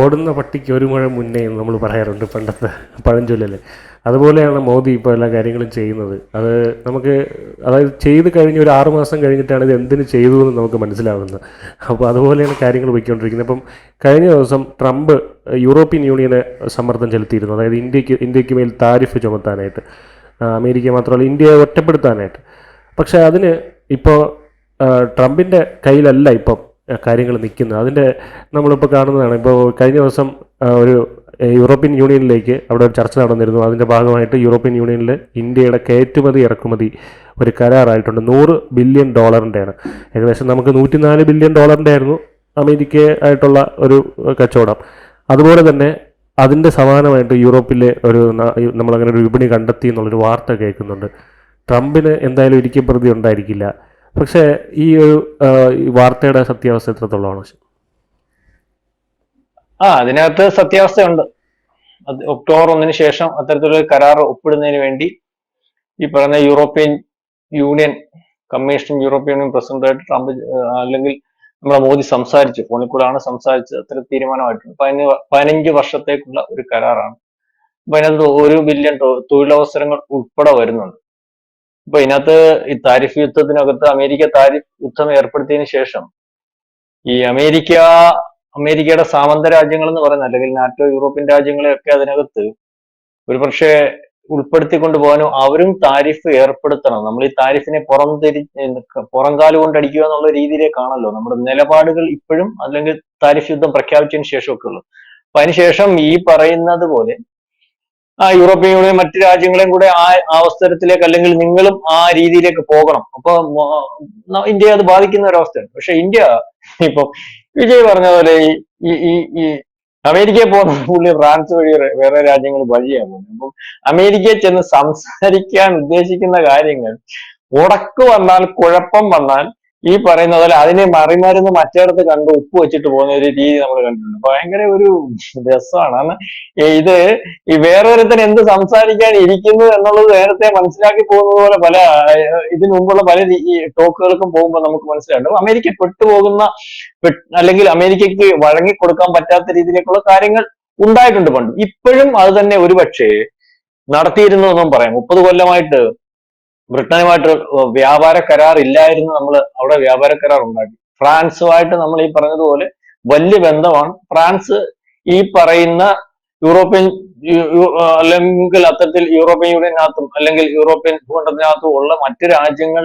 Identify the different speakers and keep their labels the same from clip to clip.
Speaker 1: ഓടുന്ന പട്ടിക്ക് ഒരു മുഴ മുന്നേ നമ്മൾ പറയാറുണ്ട് പണ്ടത്തെ പഴഞ്ചൊല്ലല്ലേ അതുപോലെയാണ് മോദി ഇപ്പോൾ എല്ലാ കാര്യങ്ങളും ചെയ്യുന്നത്. അത് നമുക്ക് അതായത് ചെയ്ത് കഴിഞ്ഞ് ഒരു ആറുമാസം കഴിഞ്ഞിട്ടാണ് ഇത് എന്തിനു ചെയ്തു എന്ന് നമുക്ക് മനസ്സിലാവുന്നത്. അപ്പോൾ അതുപോലെയാണ് കാര്യങ്ങൾ പോയിക്കൊണ്ടിരിക്കുന്നത്. അപ്പം കഴിഞ്ഞ ദിവസം ട്രംപ് യൂറോപ്യൻ യൂണിയനെ സമ്മർദ്ദം ചെലുത്തിയിരുന്നു. അതായത് ഇന്ത്യയ്ക്ക് ഇന്ത്യയ്ക്ക് മേൽ താരിഫ് ചുമത്താനായിട്ട് അമേരിക്ക മാത്രമല്ല ഇന്ത്യയെ ഒറ്റപ്പെടുത്താനായിട്ട്. പക്ഷേ അതിന് ഇപ്പോൾ ട്രംപിന്റെ കയ്യിലല്ല ഇപ്പം കാര്യങ്ങൾ നിൽക്കുന്നത്. അതിന്റെ നമ്മളിപ്പോൾ കാണുന്നതാണ്. ഇപ്പോൾ കഴിഞ്ഞ ദിവസം ഒരു യൂറോപ്യൻ യൂണിയനിലേക്ക് അവിടെ ഒരു ചർച്ച നടന്നിരുന്നു. അതിന്റെ ഭാഗമായിട്ട് യൂറോപ്യൻ യൂണിയനിൽ ഇന്ത്യയുടെ കയറ്റുമതി ഇറക്കുമതി ഒരു കരാറായിട്ടുണ്ട്. നൂറ് ബില്യൺ ഡോളറിന്റെയാണ്. ഏകദേശം നമുക്ക് നൂറ്റിനാല് ബില്യൺ ഡോളറിന്റെ ആയിരുന്നു അമേരിക്ക ആയിട്ടുള്ള ഒരു കച്ചവടം. അതുപോലെ തന്നെ അതിന്റെ സമാനമായിട്ട് യൂറോപ്പിലെ ഒരു നമ്മളങ്ങനെ ഒരു വിപണി കണ്ടെത്തി എന്നുള്ളൊരു വാർത്ത കേൾക്കുന്നുണ്ട്. ട്രംപിന് എന്തായാലും ഒരിക്കൽ പ്രതി ഉണ്ടായിരിക്കില്ല പക്ഷേ ഈ ഒരു വാർത്തയുടെ സത്യാവസ്ഥ എത്രത്തോളമാണ്
Speaker 2: ആ അതിനകത്ത് സത്യാവസ്ഥയുണ്ട്. ഒക്ടോബർ ഒന്നിന് ശേഷം അത്തരത്തിലൊരു കരാർ ഒപ്പിടുന്നതിന് വേണ്ടി ഈ പറയുന്ന European union commission European union പ്രസിഡന്റായിട്ട് Trump അല്ലെങ്കിൽ നമ്മുടെ മോദി സംസാരിച്ചു. ഫോണിൽ കൂടെയാണ് സംസാരിച്ചത്. അത്തരം തീരുമാനമായിട്ടുണ്ട്. പതിന- പതിനഞ്ച് വർഷത്തേക്കുള്ള ഒരു കരാറാണ്. അപ്പൊ അതിനകത്ത് ഒരു ബില്യൺ തൊഴിലവസരങ്ങൾ ഉൾപ്പെടെ വരുന്നുണ്ട്. അപ്പൊ ഇതിനകത്ത് ഈ താരിഫ് യുദ്ധത്തിനകത്ത് അമേരിക്ക താരിഫ് യുദ്ധം ഏർപ്പെടുത്തിയതിനു ശേഷം ഈ അമേരിക്ക അമേരിക്കയുടെ സാമന്ത രാജ്യങ്ങൾ എന്ന് പറയുന്ന അല്ലെങ്കിൽ നാറ്റോ യൂറോപ്യൻ രാജ്യങ്ങളെയൊക്കെ അതിനകത്ത് ഒരുപക്ഷെ ഉൾപ്പെടുത്തിക്കൊണ്ട് പോകാനും അവരും താരിഫ് ഏർപ്പെടുത്തണം. നമ്മൾ ഈ താരിഫിനെ പുറംതിരി പുറംകാൽ കൊണ്ടടിക്കുക എന്നുള്ള രീതിയിലേക്കാണല്ലോ നമ്മുടെ നിലപാടുകൾ ഇപ്പോഴും അല്ലെങ്കിൽ താരിഫ് യുദ്ധം പ്രഖ്യാപിച്ചതിന് ശേഷമൊക്കെ ഉള്ളു അപ്പൊ അതിനുശേഷം ഈ പറയുന്നത് പോലെ ആ യൂറോപ്യൻ യൂണിയൻ മറ്റു രാജ്യങ്ങളെയും കൂടെ ആ അവസരത്തിലേക്ക് അല്ലെങ്കിൽ നിങ്ങളും ആ രീതിയിലേക്ക് പോകണം. അപ്പൊ ഇന്ത്യ അത് ബാധിക്കുന്ന ഒരവസ്ഥയാണ്. പക്ഷെ ഇന്ത്യ ഇപ്പൊ വിജയ് പറഞ്ഞ പോലെ ഈ ഈ അമേരിക്കയിൽ പോകുന്ന പുള്ളി ഫ്രാൻസ് വഴി വേറെ രാജ്യങ്ങൾ വഴിയാണ് പോകുന്നത്. അപ്പം അമേരിക്കയിൽ ചെന്ന് സംസാരിക്കാൻ ഉദ്ദേശിക്കുന്ന കാര്യങ്ങൾ ഉടക്ക് വന്നാൽ കുഴപ്പം വന്നാൽ ഈ പറയുന്ന പോലെ അതിനെ മറിമരുന്ന് മറ്റേടത്ത് കണ്ട് ഉപ്പ് വെച്ചിട്ട് പോകുന്ന ഒരു രീതി നമ്മൾ കണ്ടിട്ടുണ്ട്. ഭയങ്കര ഒരു രസമാണ്. ഇത് ഈ വേറൊരുത്തൻ എന്ത് സംസാരിക്കാൻ ഇരിക്കുന്നു എന്നുള്ളത് നേരത്തെ മനസ്സിലാക്കി പോകുന്നത് പോലെ പല ഇതിനു മുമ്പുള്ള പല ടോക്കുകൾക്കും പോകുമ്പോൾ നമുക്ക് മനസ്സിലാകും അമേരിക്ക പെട്ടുപോകുന്ന അല്ലെങ്കിൽ അമേരിക്കയ്ക്ക് വഴങ്ങി കൊടുക്കാൻ പറ്റാത്ത രീതിയിലേക്കുള്ള കാര്യങ്ങൾ ഉണ്ടായിട്ടുണ്ട് പണ്ട്. ഇപ്പോഴും അത് തന്നെ ഒരുപക്ഷെ നടത്തിയിരുന്നു എന്നും പറയാം. മുപ്പത് കൊല്ലമായിട്ട് ബ്രിട്ടനുമായിട്ട് വ്യാപാര കരാർ ഇല്ലായിരുന്നു നമ്മൾ അവിടെ വ്യാപാര കരാർ ഉണ്ടാക്കി. ഫ്രാൻസുമായിട്ട് നമ്മൾ ഈ പറഞ്ഞതുപോലെ വലിയ ബന്ധമാണ്. ഫ്രാൻസ് ഈ പറയുന്ന യൂറോപ്യൻ അല്ലെങ്കിൽ അത്തരത്തിൽ യൂറോപ്യൻ യൂണിയനകത്തും അല്ലെങ്കിൽ യൂറോപ്യൻ ഭൂഖണ്ഡത്തിനകത്തും ഉള്ള മറ്റു രാജ്യങ്ങൾ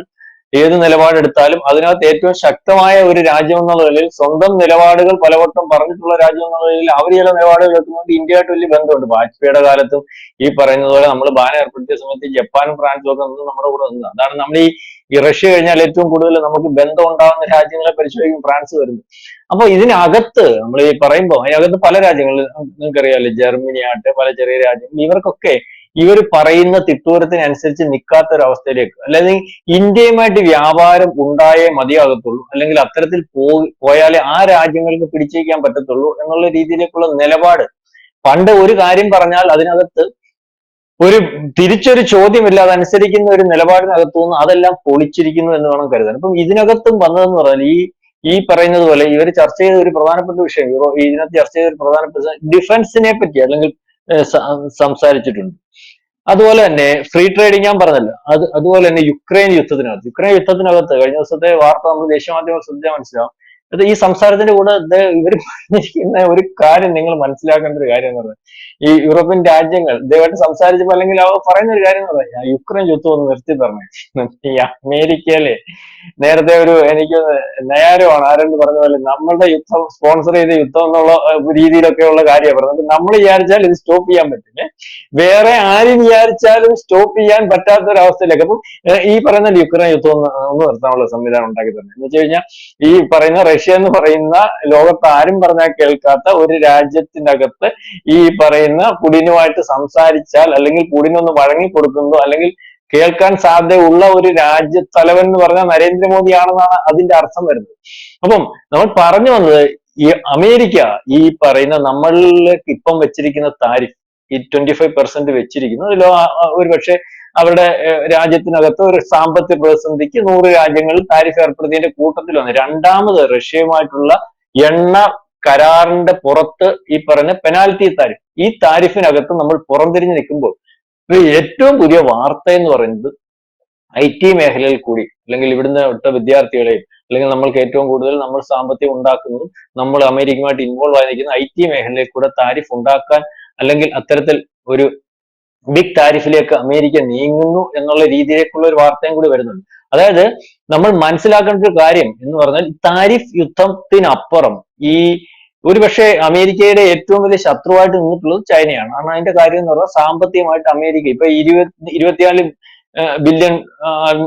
Speaker 2: ഏത് നിലപാടെടുത്താലും അതിനകത്ത് ഏറ്റവും ശക്തമായ ഒരു രാജ്യം എന്നുള്ള നിലയിൽ സ്വന്തം നിലപാടുകൾ പലവട്ടം പറഞ്ഞിട്ടുള്ള രാജ്യം എന്നുള്ള നിലയിൽ അവർ ചില നിലപാടുകൾ എടുക്കുന്നതുകൊണ്ട് ഇന്ത്യയായിട്ട് വലിയ ബന്ധമുണ്ട്. വാജ്പേയിയുടെ കാലത്തും ഈ പറയുന്നത് പോലെ നമ്മൾ ബാൻ ഏർപ്പെടുത്തിയ സമയത്ത് ജപ്പാനും ഫ്രാൻസും ഒക്കെ നിന്ന് നമ്മുടെ കൂടെ നിന്നത്. അതാണ് നമ്മൾ ഈ റഷ്യ കഴിഞ്ഞാൽ ഏറ്റവും കൂടുതൽ നമുക്ക് ബന്ധം ഉണ്ടാകുന്ന രാജ്യങ്ങളെ പരിശോധിക്കും ഫ്രാൻസ് വരുന്നത്. അപ്പൊ ഇതിനകത്ത് നമ്മൾ ഈ പറയുമ്പോൾ അതിനകത്ത് പല രാജ്യങ്ങളിൽ നിങ്ങൾക്കറിയാലോ ജർമ്മനി ആട്ടെ പല ചെറിയ രാജ്യങ്ങൾ ഇവർക്കൊക്കെ ഇവർ പറയുന്ന തിട്ടൂരത്തിനനുസരിച്ച് നിൽക്കാത്ത ഒരു അവസ്ഥയിലേക്ക് അല്ലെങ്കിൽ ഇന്ത്യയുമായിട്ട് വ്യാപാരം ഉണ്ടായേ മതിയാകത്തുള്ളൂ അല്ലെങ്കിൽ അത്തരത്തിൽ പോയാലേ ആ രാജ്യങ്ങൾക്ക് പിടിച്ചേക്കാൻ പറ്റത്തുള്ളൂ എന്നുള്ള രീതിയിലേക്കുള്ള നിലപാട്. പണ്ട് ഒരു കാര്യം പറഞ്ഞാൽ അതിനകത്ത് ഒരു തിരിച്ചൊരു ചോദ്യമില്ല അതനുസരിക്കുന്ന ഒരു നിലപാടിനകത്തു നിന്ന് അതെല്ലാം പൊളിച്ചിരിക്കുന്നു എന്ന് വേണം കരുതാൻ. അപ്പം ഇതിനകത്തും വന്നതെന്ന് പറഞ്ഞാൽ ഈ ഈ പറയുന്നത് പോലെ ഇവർ ചർച്ച ചെയ്ത ഒരു പ്രധാനപ്പെട്ട വിഷയം ഇതിനകത്ത് ചർച്ച ചെയ്ത ഒരു പ്രധാനപ്പെട്ട ഡിഫൻസിനെ പറ്റി അല്ലെങ്കിൽ സംസാരിച്ചിട്ടുണ്ട്. അതുപോലെ തന്നെ ഫ്രീ ട്രേഡിംഗ് ഞാൻ പറഞ്ഞല്ലോ. അത് അതുപോലെ തന്നെ യുക്രൈൻ യുദ്ധത്തിനകത്ത്. യുക്രൈൻ യുദ്ധത്തിനകത്ത് കഴിഞ്ഞ ദിവസത്തെ വാർത്ത നമ്മൾ ദേശീയ മാധ്യമങ്ങൾ ശ്രദ്ധിച്ചാൽ മനസ്സിലാവും. അത് ഈ സംസാരത്തിന്റെ കൂടെ ഇവർ പറഞ്ഞിരിക്കുന്ന ഒരു കാര്യം നിങ്ങൾ മനസ്സിലാക്കേണ്ട ഒരു കാര്യം എന്ന് പറഞ്ഞാൽ ഈ യൂറോപ്യൻ രാജ്യങ്ങൾ ഇതേമായിട്ട് സംസാരിച്ചപ്പോൾ അല്ലെങ്കിൽ അവർ പറയുന്ന ഒരു കാര്യം എന്ന് യുക്രൈൻ യുദ്ധം ഒന്ന് നിർത്തി തരണേ ഈ അമേരിക്കയിലെ നേരത്തെ ഒരു എനിക്ക് നയാരമാണ് ആരെന്ന് പറഞ്ഞ പോലെ നമ്മളുടെ യുദ്ധം സ്പോൺസർ ചെയ്ത യുദ്ധം എന്നുള്ള രീതിയിലൊക്കെ ഉള്ള കാര്യമാണ് പറഞ്ഞത്. നമ്മൾ വിചാരിച്ചാൽ ഇത് സ്റ്റോപ്പ് ചെയ്യാൻ പറ്റില്ല. വേറെ ആര് വിചാരിച്ചാലും സ്റ്റോപ്പ് ചെയ്യാൻ പറ്റാത്ത ഒരു അവസ്ഥയിലേക്ക് അപ്പം ഈ പറയുന്ന യുക്രൈൻ യുദ്ധം ഒന്ന് ഒന്ന് നിർത്താനുള്ള സംവിധാനം ഉണ്ടാക്കി തന്നെ എന്ന് വെച്ച് കഴിഞ്ഞാൽ ഈ പറയുന്ന റഷ്യ എന്ന് പറയുന്ന ലോകത്ത് ആരും പറഞ്ഞാൽ കേൾക്കാത്ത ഒരു രാജ്യത്തിനകത്ത് ഈ പറയുന്ന പുടിനുമായിട്ട് സംസാരിച്ചാൽ അല്ലെങ്കിൽ പുടിനൊന്ന് വഴങ്ങി കൊടുക്കുന്നു അല്ലെങ്കിൽ കേൾക്കാൻ സാധ്യതയുള്ള ഒരു രാജ്യത്തലവൻ എന്ന് പറഞ്ഞാൽ നരേന്ദ്രമോദിയാണെന്നാണ് അതിന്റെ അർത്ഥം വരുന്നത്. അപ്പം നമ്മൾ പറഞ്ഞു വന്നത് ഈ അമേരിക്ക ഈ പറയുന്ന നമ്മളിലേക്ക് ഇപ്പം വെച്ചിരിക്കുന്ന താരിഫ് ഈ ട്വന്റി ഫൈവ് പെർസെന്റ് വെച്ചിരിക്കുന്നു. അതിലോ ഒരു പക്ഷേ അവരുടെ രാജ്യത്തിനകത്ത് ഒരു സാമ്പത്തിക പ്രതിസന്ധിക്ക് നൂറ് രാജ്യങ്ങളിൽ താരിഫ് ഏർപ്പെടുത്തിയതിന്റെ കൂട്ടത്തിൽ വന്നു രണ്ടാമത് റഷ്യയുമായിട്ടുള്ള എണ്ണ കരാറിന്റെ പുറത്ത് ഈ പറഞ്ഞ പെനാൽറ്റി താരിഫ് ഈ താരിഫിനകത്ത് നമ്മൾ പുറംതിരിഞ്ഞ് നിൽക്കുമ്പോൾ ഏറ്റവും പുതിയ വാർത്ത എന്ന് പറയുന്നത് ഐ ടി മേഖലയിൽ കൂടി അല്ലെങ്കിൽ ഇവിടുന്ന് വിട്ട വിദ്യാർത്ഥികളെയും അല്ലെങ്കിൽ നമ്മൾക്ക് ഏറ്റവും കൂടുതൽ നമ്മൾ സാമ്പത്തികം ഉണ്ടാക്കുന്നതും നമ്മൾ അമേരിക്കയുമായിട്ട് ഇൻവോൾവ് ആയിരിക്കുന്ന ഐ ടി മേഖലയിൽ കൂടെ താരിഫ് ഉണ്ടാക്കാൻ അല്ലെങ്കിൽ അത്തരത്തിൽ ഒരു ബിഗ് താരിഫിലേക്ക് അമേരിക്ക നീങ്ങുന്നു എന്നുള്ള രീതിയിലേക്കുള്ള ഒരു വാർത്തയും കൂടി വരുന്നുണ്ട്. അതായത് നമ്മൾ മനസ്സിലാക്കേണ്ട ഒരു കാര്യം എന്ന് പറഞ്ഞാൽ താരിഫ് യുദ്ധത്തിനപ്പുറം ഈ ഒരുപക്ഷെ അമേരിക്കയുടെ ഏറ്റവും വലിയ ശത്രുവായിട്ട് നിന്നിട്ടുള്ളത് ചൈനയാണ്. കാരണം അതിന്റെ കാര്യം എന്ന് പറഞ്ഞാൽ സാമ്പത്തികമായിട്ട് അമേരിക്ക ഇപ്പൊ ഇരുപത്തി ഇരുപത്തിനാല് ബില്യൺ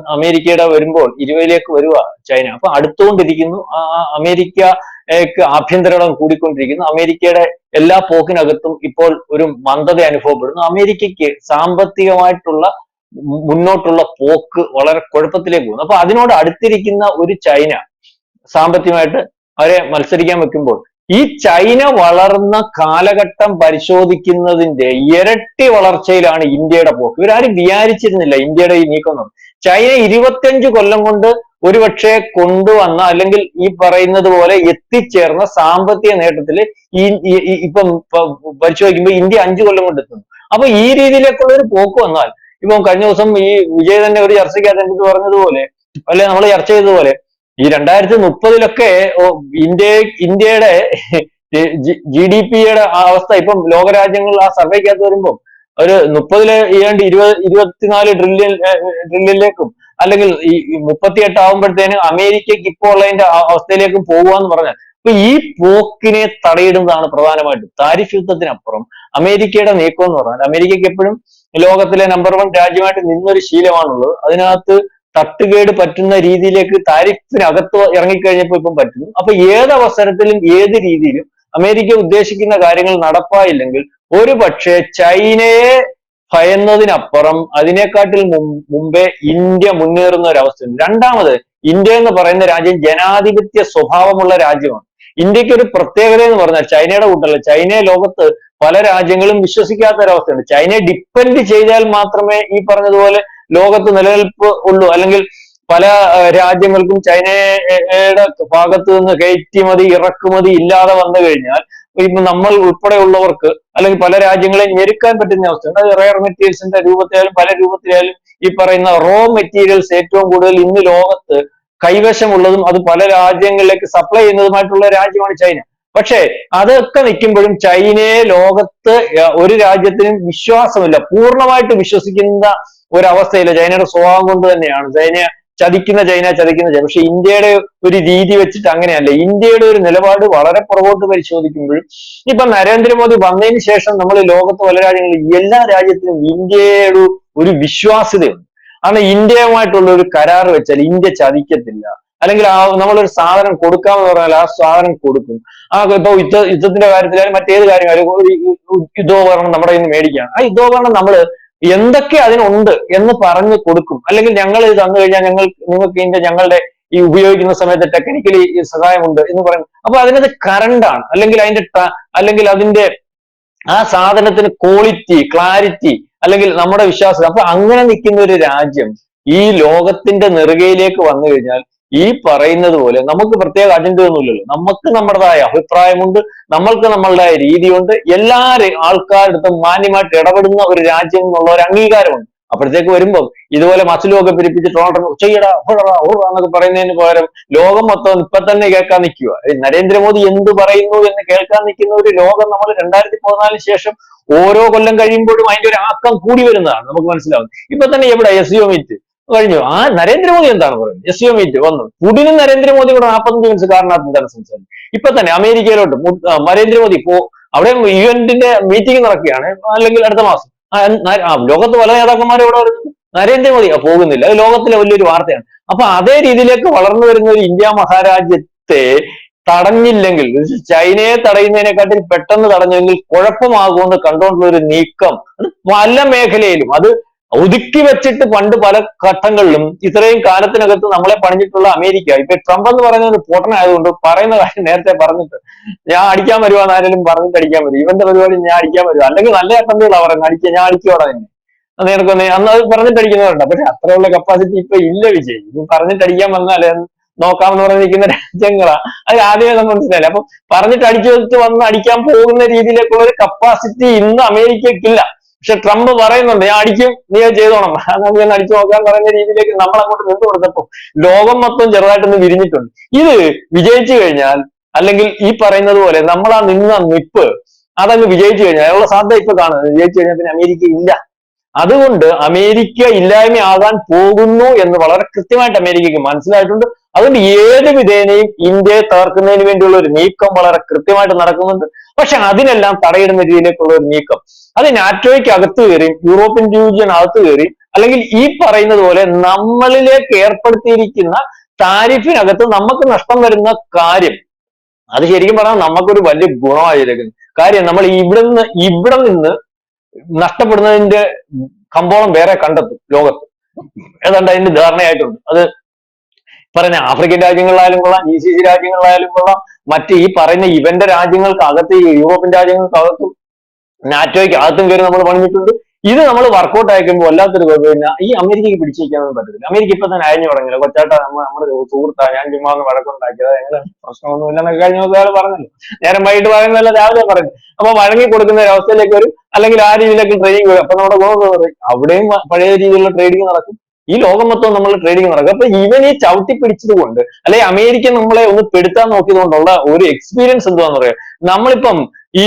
Speaker 2: അമേരിക്കയുടെ വരുമ്പോൾ ഇരുപതിലേക്ക് വരുക ചൈന. അപ്പൊ അടുത്തുകൊണ്ടിരിക്കുന്നു ആ, ആ, അമേരിക്കയ്ക്ക് ആഭ്യന്തരം കൂടിക്കൊണ്ടിരിക്കുന്നു. അമേരിക്കയുടെ എല്ലാ പോക്കിനകത്തും ഇപ്പോൾ ഒരു മന്ദത അനുഭവപ്പെടുന്നു. അമേരിക്കയ്ക്ക് സാമ്പത്തികമായിട്ടുള്ള മുന്നോട്ടുള്ള പോക്ക് വളരെ കുഴപ്പത്തിലേക്ക് പോകുന്നു. അപ്പൊ അതിനോട് അടുത്തിരിക്കുന്ന ഒരു ചൈന സാമ്പത്തികമായിട്ട് അവരെ മത്സരിക്കാൻ വെക്കുമ്പോൾ ഈ ചൈന വളർന്ന കാലഘട്ടം പരിശോധിക്കുന്നതിന്റെ ഇരട്ടി വളർച്ചയിലാണ് ഇന്ത്യയുടെ പോക്ക്. ഇവരാരും വിചാരിച്ചിരുന്നില്ല ഇന്ത്യയുടെ ഈ നീക്കം ചൈന ഇരുപത്തിയഞ്ച് കൊല്ലം കൊണ്ട് ഒരുപക്ഷെ കൊണ്ടുവന്ന അല്ലെങ്കിൽ ഈ പറയുന്നത് പോലെ എത്തിച്ചേർന്ന സാമ്പത്തിക നേട്ടത്തിൽ ഈ ഇപ്പം പരിശോധിക്കുമ്പോൾ ഇന്ത്യ അഞ്ചു കൊല്ലം കൊണ്ട് എത്തുന്നു. അപ്പൊ ഈ രീതിയിലേക്കുള്ള ഒരു പോക്ക് വന്നാൽ ഇപ്പം കഴിഞ്ഞ ദിവസം ഈ വിജയ് തന്നെ ഒരു ചർച്ചയ്ക്ക് എനിക്ക് പറഞ്ഞതുപോലെ അല്ലെ നമ്മൾ ചർച്ച ചെയ്തതുപോലെ ഈ രണ്ടായിരത്തി മുപ്പതിലൊക്കെ ഇന്ത്യ ഇന്ത്യയുടെ ജി ഡി പിയുടെ അവസ്ഥ ഇപ്പം ലോകരാജ്യങ്ങൾ ആ സർവേക്കകത്ത് വരുമ്പോൾ ഒരു മുപ്പതിൽ ഏതാണ്ട് ഇരുപത് ഇരുപത്തിനാല് ട്രില്യൺ ട്രില്യണിലേക്കും അല്ലെങ്കിൽ ഈ മുപ്പത്തിയെട്ട് ആവുമ്പോഴത്തേന് അമേരിക്കയ്ക്ക് ഇപ്പോൾ ഉള്ളതിന്റെ അവസ്ഥയിലേക്കും പോകുക എന്ന് പറഞ്ഞാൽ അപ്പൊ ഈ പോക്കിനെ തടയിടുന്നതാണ് പ്രധാനമായിട്ടും. താരിഫ് യുദ്ധത്തിനപ്പുറം അമേരിക്കയുടെ നീക്കം എന്ന് പറഞ്ഞാൽ അമേരിക്കയ്ക്ക് എപ്പോഴും ലോകത്തിലെ നമ്പർ വൺ രാജ്യമായിട്ട് നിന്നൊരു ശീലമാണുള്ളത്. അതിനകത്ത് തട്ടുകേട് പറ്റുന്ന രീതിയിലേക്ക് താരിഫിനകത്ത് ഇറങ്ങിക്കഴിഞ്ഞപ്പോൾ ഇപ്പം പറ്റുന്നു. അപ്പൊ ഏത് അവസരത്തിലും ഏത് രീതിയിലും അമേരിക്ക ഉദ്ദേശിക്കുന്ന കാര്യങ്ങൾ നടപ്പായില്ലെങ്കിൽ ഒരു പക്ഷേ ചൈനയെ ഭയന്നതിനപ്പുറം അതിനെക്കാട്ടിൽ മുമ്പേ ഇന്ത്യ മുന്നേറുന്ന ഒരു അവസ്ഥയുണ്ട് രണ്ടാമത് ഇന്ത്യ എന്ന് പറയുന്ന രാജ്യം ജനാധിപത്യ സ്വഭാവമുള്ള രാജ്യമാണ്. ഇന്ത്യയ്ക്ക് ഒരു പ്രത്യേകത എന്ന് പറഞ്ഞാൽ ചൈനയുടെ കൂട്ടല്ല. ചൈനയെ ലോകത്ത് പല രാജ്യങ്ങളും വിശ്വസിക്കാത്ത ഒരവസ്ഥയുണ്ട് ചൈനയെ ഡിപ്പെൻഡ് ചെയ്താൽ മാത്രമേ ഈ പറഞ്ഞതുപോലെ ലോകത്ത് നിലനിൽപ്പ് ഉള്ളൂ. അല്ലെങ്കിൽ പല രാജ്യങ്ങൾക്കും ചൈനയുടെ ഭാഗത്ത് നിന്ന് കയറ്റുമതി ഇറക്കുമതി ഇല്ലാതെ വന്നു കഴിഞ്ഞാൽ ഇപ്പൊ നമ്മൾ ഉൾപ്പെടെയുള്ളവർക്ക് അല്ലെങ്കിൽ പല രാജ്യങ്ങളെയും ഞെരുക്കാൻ പറ്റുന്ന അവസ്ഥയുണ്ട് അത് റയർ മെറ്റീരിയൽസിന്റെ രൂപത്തിലായാലും പല രൂപത്തിലായാലും ഈ പറയുന്ന റോ മെറ്റീരിയൽസ് ഏറ്റവും കൂടുതൽ ഇന്ന് ലോകത്ത് കൈവശമുള്ളതും അത് പല രാജ്യങ്ങളിലേക്ക് സപ്ലൈ ചെയ്യുന്നതുമായിട്ടുള്ള രാജ്യമാണ് ചൈന. പക്ഷേ അതൊക്കെ നിൽക്കുമ്പോഴും ചൈനയെ ലോകത്ത് ഒരു രാജ്യത്തിനും വിശ്വാസമില്ല. പൂർണമായിട്ട് വിശ്വസിക്കുന്ന ഒരവസ്ഥയില്ല ചൈനയുടെ സ്വഭാവം കൊണ്ട് തന്നെയാണ്. ചൈന ചതിക്കുന്ന ചൈന ചതിക്കുന്ന ചൈന പക്ഷെ ഇന്ത്യയുടെ ഒരു രീതി വെച്ചിട്ട് അങ്ങനെയല്ല. ഇന്ത്യയുടെ ഒരു നിലപാട് വളരെ പുറകോട്ട് പരിശോധിക്കുമ്പോഴും ഇപ്പൊ നരേന്ദ്രമോദി വന്നതിന് ശേഷം നമ്മൾ ലോകത്ത് പല രാജ്യങ്ങളിൽ എല്ലാ രാജ്യത്തിനും ഇന്ത്യയുടെ ഒരു വിശ്വാസ്യതയുണ്ട്. കാരണം ഇന്ത്യയുമായിട്ടുള്ള ഒരു കരാർ വെച്ചാൽ ഇന്ത്യ ചതിക്കത്തില്ല. അല്ലെങ്കിൽ ആ നമ്മളൊരു സാധനം കൊടുക്കാമെന്ന് പറഞ്ഞാൽ ആ സാധനം കൊടുക്കും. ആ ഇപ്പൊ യുദ്ധ യുദ്ധത്തിന്റെ കാര്യത്തിലായാലും മറ്റേത് കാര്യമായാലും ഒരു യുദ്ധോപകരണം നമ്മുടെ കയ്യിൽ നിന്ന് മേടിക്കുകയാണ് ആ യുദ്ധോപകരണം നമ്മൾ എന്തൊക്കെ അതിനുണ്ട് എന്ന് പറഞ്ഞു കൊടുക്കും. അല്ലെങ്കിൽ ഞങ്ങൾ ഇത് തന്നു കഴിഞ്ഞാൽ ഞങ്ങൾ നിങ്ങൾക്ക് ഇതിന്റെ ഞങ്ങളുടെ ഈ ഉപയോഗിക്കുന്ന സമയത്ത് ടെക്നിക്കലി സഹായമുണ്ട് എന്ന് പറയും. അപ്പൊ അതിനത് കറണ്ട് ആണ്. അല്ലെങ്കിൽ അതിന്റെ അല്ലെങ്കിൽ അതിന്റെ ആ സാധനത്തിന് ക്വാളിറ്റി ക്ലാരിറ്റി അല്ലെങ്കിൽ നമ്മുടെ വിശ്വാസം അപ്പൊ അങ്ങനെ നിൽക്കുന്ന ഒരു രാജ്യം ഈ ലോകത്തിന്റെ നെറുകയിലേക്ക് വന്നു കഴിഞ്ഞാൽ ഈ പറയുന്നത് പോലെ നമുക്ക് പ്രത്യേക അജണ്ട ഒന്നുമില്ലല്ലോ നമുക്ക് നമ്മുടേതായ അഭിപ്രായമുണ്ട് നമ്മൾക്ക് നമ്മളുടേതായ രീതിയുണ്ട് എല്ലാ ആൾക്കാരുടെ മാന്യമായിട്ട് ഇടപെടുന്ന ഒരു രാജ്യം എന്നുള്ള ഒരു അംഗീകാരമുണ്ട്. അപ്പോഴത്തേക്ക് വരുമ്പോൾ ഇതുപോലെ മസിലുമൊക്കെ പിരിപ്പിച്ച് ട്രോളർ ചെയ്യടാ ഹുറടാ, ഹുറ എന്നൊക്കെ പറയുന്നതിന് പകരം ലോകം മൊത്തം ഇപ്പൊ തന്നെ കേൾക്കാൻ നിൽക്കുക. നരേന്ദ്രമോദി എന്ത് പറയുന്നു എന്ന് കേൾക്കാൻ നിൽക്കുന്ന ഒരു ലോകം നമ്മൾ രണ്ടായിരത്തി പതിനാലിന് ശേഷം ഓരോ കൊല്ലം കഴിയുമ്പോഴും അതിന്റെ ഒരു ആക്കം കൂടി വരുന്നതാണ്. നമുക്ക് മനസ്സിലാവുന്നത്. ഇപ്പൊ തന്നെ എവിടെ? എസ് യു മീറ്റ് കഴിഞ്ഞു. ആ നരേന്ദ്രമോദി എന്താണ് പറയുന്നത്? എസ് യു മീറ്റ് വന്നു. പുടിനും നരേന്ദ്രമോദി കൂടെ നാൽപ്പത്തഞ്ച് മിനിറ്റ്സ് കാരണത്ത് എന്താണ് ഇപ്പൊ തന്നെ അമേരിക്കയിലോട്ട് നരേന്ദ്രമോദി പോ അവിടെ യു എന്നിന്റെ മീറ്റിംഗ് നടക്കുകയാണ്. അല്ലെങ്കിൽ അടുത്ത മാസം. ലോകത്ത് പല നേതാക്കന്മാരും ഇവിടെ വരുന്നുണ്ട്. നരേന്ദ്രമോദി പോകുന്നില്ല. അത് ലോകത്തിലെ വലിയൊരു വാർത്തയാണ്. അപ്പൊ അതേ രീതിയിലേക്ക് വളർന്നു വരുന്ന ഒരു ഇന്ത്യ മഹാരാജ്യത്തെ തടഞ്ഞില്ലെങ്കിൽ ചൈനയെ തടയുന്നതിനെക്കാട്ടിൽ പെട്ടെന്ന് തടഞ്ഞെങ്കിൽ കുഴപ്പമാകുമെന്ന് കണ്ടുകൊണ്ടുള്ള ഒരു നീക്കം പല മേഖലയിലും അത് ഒതുക്കി വെച്ചിട്ട് പണ്ട് പല ഘട്ടങ്ങളിലും ഇത്രയും കാലത്തിനകത്ത് നമ്മളെ പണിഞ്ഞിട്ടുള്ള അമേരിക്ക. ഇപ്പൊ ട്രംപ് എന്ന് പറയുന്നത് പൊട്ടനായതുകൊണ്ട് പറയുന്ന കാര്യം നേരത്തെ പറഞ്ഞിട്ട് ഞാൻ അടിക്കാൻ വരുവാന്ന് ആരെങ്കിലും പറഞ്ഞിട്ട് അടിക്കാൻ വരും. ഇവന്റെ പരിപാടി ഞാൻ അടിക്കാൻ വരും അല്ലെങ്കിൽ നല്ല അക്കന്റുകളാ പറയുന്നത്. അടിക്കുക ഞാൻ അടിക്കോടെ തന്നെ. അത് നിനക്കൊന്ന് അന്ന് അത് പറഞ്ഞിട്ട് അടിക്കുന്നവരുണ്ട്. പക്ഷെ അത്രയുള്ള കപ്പാസിറ്റി ഇപ്പൊ ഇല്ല വിജയ്. ഇനി പറഞ്ഞിട്ട് അടിക്കാൻ വന്നാൽ നോക്കാമെന്ന് പറഞ്ഞ് നിൽക്കുന്ന രാജ്യങ്ങളാ. അത് ആദ്യമേ നമ്മൾ മനസ്സിലായില്ല? അപ്പൊ പറഞ്ഞിട്ട് അടിച്ചു വന്ന് അടിക്കാൻ പോകുന്ന രീതിയിലേക്കുള്ള ഒരു കപ്പാസിറ്റി ഇന്ന് അമേരിക്കക്കില്ല പക്ഷെ ട്രംപ് പറയുന്നുണ്ട് ഞാൻ അടിക്കും നീ അത് ചെയ്തോണം. നമുക്ക് അടിച്ചു നോക്കാൻ പറയുന്ന രീതിയിലേക്ക് നമ്മൾ അങ്ങോട്ട് നിന്ന് കൊടുത്തപ്പോ ലോകം മൊത്തം ചെറുതായിട്ടൊന്ന് വിരിഞ്ഞിട്ടുണ്ട്. ഇത് വിജയിച്ചു കഴിഞ്ഞാൽ അല്ലെങ്കിൽ ഈ പറയുന്നത് പോലെ നമ്മൾ ആ നിന്ന നിപ്പ് അതങ്ങ് വിജയിച്ചു കഴിഞ്ഞാൽ അതിനുള്ള സാധ്യത ഇപ്പൊ കാണുന്നത് വിജയിച്ചു കഴിഞ്ഞാൽ പിന്നെ അമേരിക്ക ഇല്ല. അതുകൊണ്ട് അമേരിക്ക ഇല്ലായ്മയാകാൻ പോകുന്നു എന്ന് വളരെ കൃത്യമായിട്ട് അമേരിക്കയ്ക്ക് മനസ്സിലായിട്ടുണ്ട്. അതുകൊണ്ട് ഏത് വിധേനയും ഇന്ത്യയെ തകർക്കുന്നതിന് വേണ്ടിയുള്ള ഒരു നീക്കം വളരെ കൃത്യമായിട്ട് നടക്കുന്നുണ്ട്. പക്ഷെ അതിനെല്ലാം തടയിടുന്ന രീതിയിലേക്കുള്ള ഒരു നീക്കം അത് നാറ്റോയ്ക്ക് അകത്ത് കയറി യൂറോപ്യൻ യൂണിയൻ അകത്ത് കയറി അല്ലെങ്കിൽ ഈ പറയുന്നത് പോലെ നമ്മളിലേക്ക് ഏർപ്പെടുത്തിയിരിക്കുന്ന താരിഫിനകത്ത് നമുക്ക് നഷ്ടം വരുന്ന കാര്യം. അത് ശരിക്കും പറഞ്ഞാൽ നമുക്കൊരു വലിയ ഗുണമായിരിക്കുന്നു കാര്യം നമ്മൾ ഇവിടെ നിന്ന് ഇവിടെ നിന്ന് നഷ്ടപ്പെടുന്നതിന്റെ കമ്പോളം വേറെ കണ്ടെത്തും ലോകത്ത്. ഏതാണ്ട് അതിന്റെ ധാരണയായിട്ടുണ്ട്. അത് പറയുന്ന ആഫ്രിക്കൻ രാജ്യങ്ങളിലായാലും കൊള്ളാം ഈ സി സി രാജ്യങ്ങളിലായാലും കൊള്ളാം മറ്റ് ഈ പറയുന്ന ഇവന്റെ രാജ്യങ്ങൾക്ക് അകത്ത് യൂറോപ്യൻ രാജ്യങ്ങൾക്ക് അകത്തും നാറ്റോയ്ക്ക് അകത്തും കയറി നമ്മൾ പണിഞ്ഞിട്ടുണ്ട് ഇത് നമ്മൾ വർക്കൗട്ട് അയക്കുമ്പോൾ വല്ലാത്തൊരു കുഴപ്പമില്ല. ഈ അമേരിക്കയ്ക്ക് പിടിച്ചേക്കാനൊന്നും പറ്റത്തില്ല. അമേരിക്ക ഇപ്പൊ തന്നെ അയഞ്ഞു തുടങ്ങില്ല കൊച്ചാട്ട നമ്മൾ നമ്മുടെ സുഹൃത്താ ഞാൻ ചുമ്മാ ഒന്ന് വഴക്കുണ്ടാക്കിയത് പ്രശ്നമൊന്നുമില്ല എന്നൊക്കെ കഴിഞ്ഞ ദിവസം അയാൾ പറഞ്ഞല്ലോ. നേരം വൈകിട്ട് പറയുന്നതല്ല രാവിലെ പറഞ്ഞു അപ്പൊ വഴങ്ങി കൊടുക്കുന്ന ഒരു അവസ്ഥയിലേക്ക് വരും. അല്ലെങ്കിൽ ആ രീതിയിലേക്ക് ട്രേഡിംഗ് വരും. അപ്പൊ നമ്മുടെ പറയും അവിടെയും പഴയ രീതിയിലുള്ള ട്രേഡിംഗ് നടക്കും. ഈ ലോകം മൊത്തം നമ്മൾ ട്രേഡിംഗ് നടക്കും. അപ്പൊ ഇവൻ ഈ ചവിട്ടി പിടിച്ചത് കൊണ്ട് അല്ലെ അമേരിക്ക നമ്മളെ ഒന്ന് പെടുത്താൻ നോക്കിയത് കൊണ്ടുള്ള ഒരു എക്സ്പീരിയൻസ് എന്താണെന്ന് പറയാം. നമ്മളിപ്പം ഈ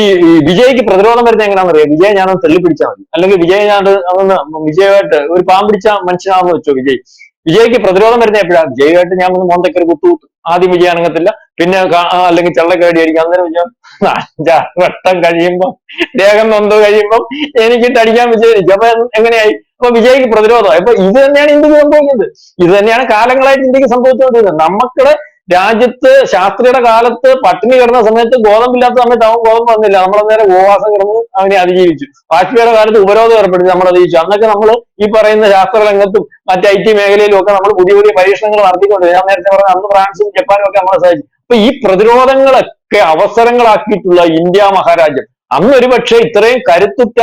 Speaker 2: വിജയ്ക്ക് പ്രതിരോധം വരുന്നത് എങ്ങനെയാണെന്ന് അറിയാം വിജയ് ഞാനൊന്ന് തള്ളി പിടിച്ചാൽ മതി. അല്ലെങ്കിൽ വിജയ് ഞാൻ അതൊന്ന് വിജയമായിട്ട് ഒരു പാമ്പ് പിടിച്ച മനുഷ്യനാണെന്ന് വെച്ചോ വിജയ്. വിജയ്ക്ക് പ്രതിരോധം വരുന്ന എപ്പോഴാണ് വിജയമായിട്ട് ഞാൻ ഒന്ന് മോന്തക്കര കുത്തു കുത്തു. ആദ്യം വിജയ് അനങ്ങത്തില്ല. പിന്നെ അല്ലെങ്കിൽ ചള്ളക്കേടി അടിക്കും അന്നേരം വിജയം വട്ടം കഴിയുമ്പം ദേഹം നൊന്ത് കഴിയുമ്പം എനിക്കിട്ട് അടിക്കാൻ വിജയിച്ചു അപ്പൊ എങ്ങനെയായി? അപ്പൊ വിജയ്ക്ക് പ്രതിരോധം. അപ്പൊ ഇത് തന്നെയാണ് ഇന്ത്യയ്ക്ക് സംഭവിക്കുന്നത്. ഇത് തന്നെയാണ് കാലങ്ങളായിട്ട് ഇന്ത്യയ്ക്ക് സംഭവിച്ചുകൊണ്ടിരുന്നത്. നമുക്കുടെ രാജ്യത്ത് ശാസ്ത്രിയുടെ കാലത്ത് പട്ടിണി കിടന്ന സമയത്ത് ഗോതമ്പില്ലാത്ത സമയത്ത് അവൻ ഗോതമ്പ് വന്നില്ല. നമ്മൾ നേരെ ഉപവാസം കിടന്ന് അവനെ അതിജീവിച്ചു. വാജ്പേയിയുടെ കാലത്ത് ഉപരോധം ഏർപ്പെടുത്തി നമ്മൾ അതിജീവിച്ചു. അന്നൊക്കെ നമ്മൾ ഈ പറയുന്ന ശാസ്ത്ര രംഗത്തും മറ്റ് ഐ ടി മേഖലയിലും ഒക്കെ നമ്മൾ പുതിയ പുതിയ പരീക്ഷണങ്ങൾ നടത്തിക്കൊണ്ട് ഞാൻ നേരത്തെ പറഞ്ഞ അന്ന് ഫ്രാൻസും ജപ്പാനും ഒക്കെ നമ്മളെ സഹായിച്ചു. അപ്പൊ ഈ പ്രതിരോധങ്ങളൊക്കെ അവസരങ്ങളാക്കിയിട്ടുള്ള ഇന്ത്യ മഹാരാജ്യം അന്ന് ഒരു പക്ഷേ ഇത്രയും കരുത്തുറ്റ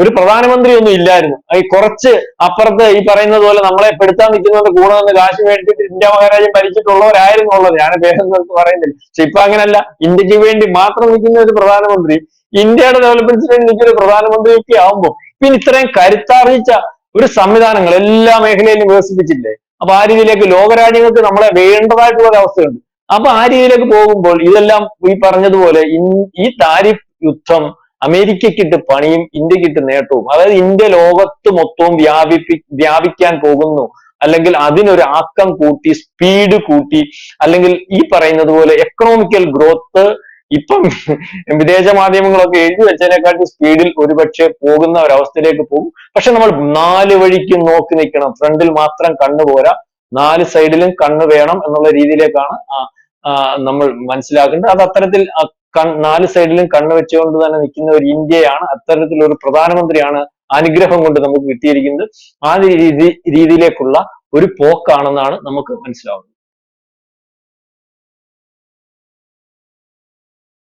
Speaker 2: ഒരു പ്രധാനമന്ത്രി ഒന്നും ഇല്ലായിരുന്നു. ഈ കുറച്ച് അപ്പുറത്ത് ഈ പറയുന്നത് പോലെ നമ്മളെ പെടുത്താൻ നിൽക്കുന്നവരുടെ കൂടെ നിന്ന് കാശ് മേടിച്ചിട്ട് ഇന്ത്യ മഹാരാജ്യം ഭരിച്ചിട്ടുള്ളവരായിരുന്നു ഉള്ളത് ഞാൻ പേരും നിർത്തി പറയുന്നില്ല. പക്ഷെ ഇപ്പൊ അങ്ങനല്ല. ഇന്ത്യയ്ക്ക് വേണ്ടി മാത്രം നിൽക്കുന്ന ഒരു പ്രധാനമന്ത്രി ഇന്ത്യയുടെ ഡെവലപ്മെന്റ്സിന് വേണ്ടി നിൽക്കുന്ന ഒരു പ്രധാനമന്ത്രിയൊക്കെ ആവുമ്പോൾ പിന്നെ ഇത്രയും കരുത്താർജിച്ച ഒരു സംവിധാനങ്ങൾ എല്ലാ മേഖലയിലും വികസിപ്പിച്ചില്ലേ? അപ്പൊ ആ രീതിയിലേക്ക് ലോകരാജ്യങ്ങൾക്ക് നമ്മളെ വേണ്ടതായിട്ടുള്ള ഒരു അവസ്ഥയുണ്ട്. അപ്പൊ ആ രീതിയിലേക്ക് പോകുമ്പോൾ ഇതെല്ലാം ഈ പറഞ്ഞതുപോലെ ഈ താരിഫ് യുദ്ധം അമേരിക്കക്കിട്ട് പണിയും ഇന്ത്യക്കിട്ട് നേട്ടവും. അതായത് ഇന്ത്യ ലോകത്ത് മൊത്തവും വ്യാപിപ്പി വ്യാപിക്കാൻ പോകുന്നു. അല്ലെങ്കിൽ അതിനൊരു ആക്കം കൂട്ടി സ്പീഡ് കൂട്ടി അല്ലെങ്കിൽ ഈ പറയുന്നത് പോലെ എക്കണോമിക്കൽ ഗ്രോത്ത് ഇപ്പം വിദേശ മാധ്യമങ്ങളൊക്കെ എഴുതി വെച്ചതിനെക്കാട്ടി സ്പീഡിൽ ഒരുപക്ഷെ പോകുന്ന ഒരവസ്ഥയിലേക്ക് പോകും. പക്ഷെ നമ്മൾ നാല് വഴിക്കും നോക്കി നിൽക്കണം. ഫ്രണ്ടിൽ മാത്രം കണ്ണു പോരാ. നാല് സൈഡിലും കണ്ണു വേണം എന്നുള്ള രീതിയിലേക്കാണ് നമ്മൾ മനസ്സിലാക്കേണ്ടത്. അത് അത്തരത്തിൽ നാല് സൈഡിലും കണ്ണ് വെച്ചുകൊണ്ട് തന്നെ നിൽക്കുന്ന ഒരു ഇന്ത്യയാണ്. അത്തരത്തിലൊരു പ്രധാനമന്ത്രിയാണ് അനുഗ്രഹം കൊണ്ട് നമുക്ക് കിട്ടിയിരിക്കുന്നത്. ആ രീതി രീതിയിലേക്കുള്ള ഒരു പോക്കാണെന്നാണ് നമുക്ക് മനസ്സിലാവുന്നത്.